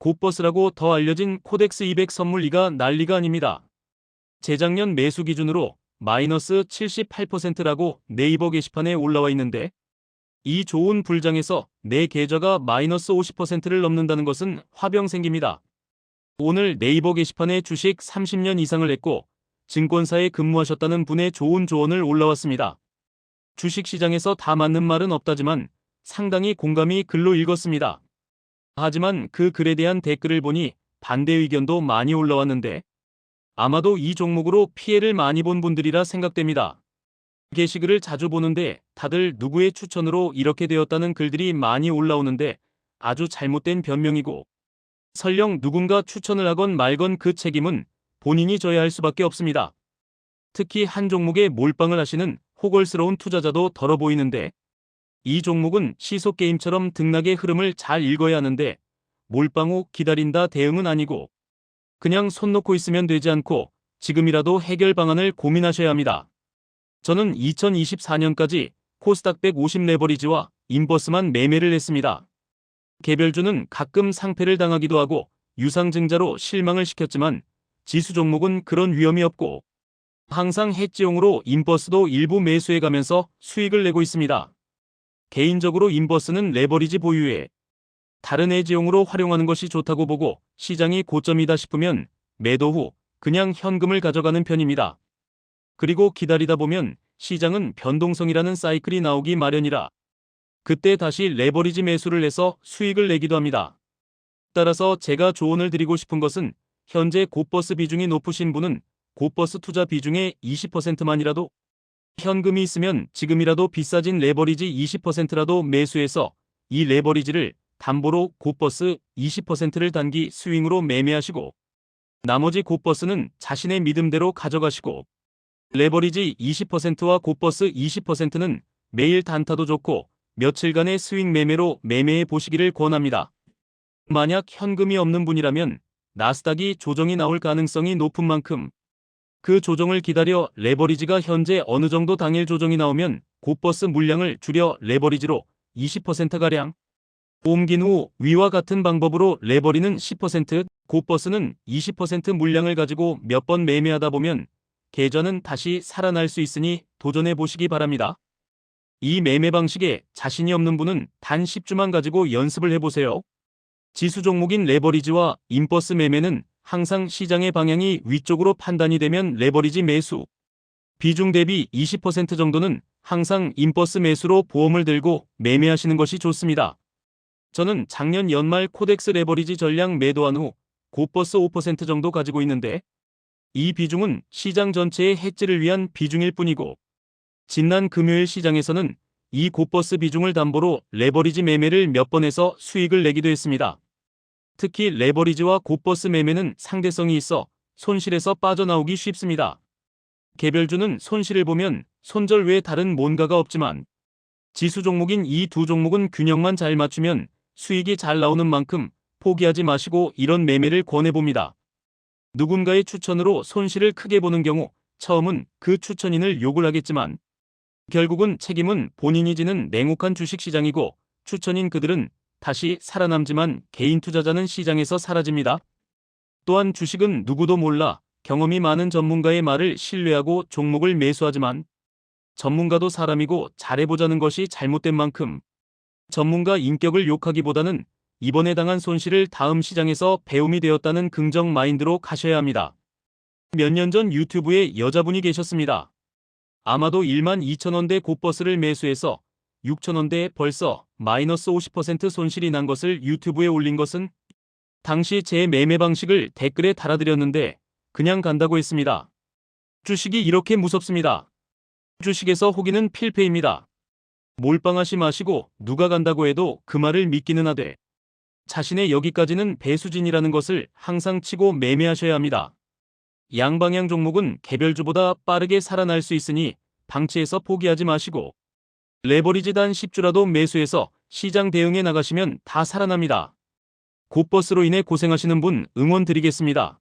곧버스라고 더 알려진 코덱스 200 선물리가 난리가 아닙니다. 재작년 매수 기준으로 마이너스 78%라고 네이버 게시판에 올라와 있는데 이 좋은 불장에서 내 계좌가 마이너스 50%를 넘는다는 것은 화병 생깁니다. 오늘 네이버 게시판에 주식 30년 이상을 했고 증권사에 근무하셨다는 분의 좋은 조언을 올라왔습니다. 주식시장에서 다 맞는 말은 없다지만 상당히 공감이 글로 읽었습니다. 하지만 그 글에 대한 댓글을 보니 반대 의견도 많이 올라왔는데 아마도 이 종목으로 피해를 많이 본 분들이라 생각됩니다. 게시글을 자주 보는데 다들 누구의 추천으로 이렇게 되었다는 글들이 많이 올라오는데 아주 잘못된 변명이고 설령 누군가 추천을 하건 말건 그 책임은 본인이 져야 할 수밖에 없습니다. 특히 한 종목에 몰빵을 하시는 호걸스러운 투자자도 덜어 보이는데 이 종목은 시속 게임처럼 등락의 흐름을 잘 읽어야 하는데 몰빵 후 기다린다 대응은 아니고 그냥 손 놓고 있으면 되지 않고 지금이라도 해결 방안을 고민하셔야 합니다. 저는 2024년까지 코스닥 150 레버리지와 인버스만 매매를 했습니다. 개별주는 가끔 상패를 당하기도 하고 유상증자로 실망을 시켰지만 지수 종목은 그런 위험이 없고 항상 해지용으로 인버스도 일부 매수해 가면서 수익을 내고 있습니다. 개인적으로 인버스는 레버리지 보유에 다른 해지용으로 활용하는 것이 좋다고 보고 시장이 고점이다 싶으면 매도 후 그냥 현금을 가져가는 편입니다. 그리고 기다리다 보면 시장은 변동성이라는 사이클이 나오기 마련이라 그때 다시 레버리지 매수를 해서 수익을 내기도 합니다. 따라서 제가 조언을 드리고 싶은 것은 현재 곧버스 비중이 높으신 분은 곧버스 투자 비중의 20%만이라도 현금이 있으면 지금이라도 비싸진 레버리지 20%라도 매수해서 이 레버리지를 담보로 곧버스 20%를 단기 스윙으로 매매하시고 나머지 곧버스는 자신의 믿음대로 가져가시고 레버리지 20%와 곧버스 20%는 매일 단타도 좋고 며칠간의 스윙 매매로 매매해 보시기를 권합니다. 만약 현금이 없는 분이라면 나스닥이 조정이 나올 가능성이 높은 만큼 그 조정을 기다려 레버리지가 현재 어느 정도 당일 조정이 나오면 곧버스 물량을 줄여 레버리지로 20%가량 옮긴 후 위와 같은 방법으로 레버리는 10%, 곧버스는 20% 물량을 가지고 몇 번 매매하다 보면 계좌는 다시 살아날 수 있으니 도전해 보시기 바랍니다. 이 매매 방식에 자신이 없는 분은 단 10주만 가지고 연습을 해보세요. 지수 종목인 레버리지와 인버스 매매는 항상 시장의 방향이 위쪽으로 판단이 되면 레버리지 매수, 비중 대비 20% 정도는 항상 인버스 매수로 보험을 들고 매매하시는 것이 좋습니다. 저는 작년 연말 코덱스 레버리지 전량 매도한 후 곧버스 5% 정도 가지고 있는데 이 비중은 시장 전체의 해지를 위한 비중일 뿐이고 지난 금요일 시장에서는 이 곧버스 비중을 담보로 레버리지 매매를 몇번 해서 수익을 내기도 했습니다. 특히 레버리지와 곧버스 매매는 상대성이 있어 손실에서 빠져나오기 쉽습니다. 개별주는 손실을 보면 손절 외에 다른 뭔가가 없지만 지수 종목인 이 두 종목은 균형만 잘 맞추면 수익이 잘 나오는 만큼 포기하지 마시고 이런 매매를 권해봅니다. 누군가의 추천으로 손실을 크게 보는 경우 처음은 그 추천인을 욕을 하겠지만 결국은 책임은 본인이 지는 냉혹한 주식시장이고 추천인 그들은 다시 살아남지만 개인 투자자는 시장에서 사라집니다. 또한 주식은 누구도 몰라 경험이 많은 전문가의 말을 신뢰하고 종목을 매수하지만 전문가도 사람이고 잘해보자는 것이 잘못된 만큼 전문가 인격을 욕하기보다는 이번에 당한 손실을 다음 시장에서 배움이 되었다는 긍정 마인드로 가셔야 합니다. 몇 년 전 유튜브에 여자분이 계셨습니다. 아마도 1만 2천원대 곧버스를 매수해서 6천원대에 벌써 마이너스 50% 손실이 난 것을 유튜브에 올린 것은 당시 제 매매 방식을 댓글에 달아드렸는데 그냥 간다고 했습니다. 주식이 이렇게 무섭습니다. 주식에서 호기는 필패입니다. 몰빵하시 마시고 누가 간다고 해도 그 말을 믿기는 하되 자신의 여기까지는 배수진이라는 것을 항상 치고 매매하셔야 합니다. 양방향 종목은 개별주보다 빠르게 살아날 수 있으니 방치해서 포기하지 마시고 레버리지 단 10주라도 매수해서 시장 대응에 나가시면 다 살아납니다. 곧버스로 인해 고생하시는 분 응원 드리겠습니다.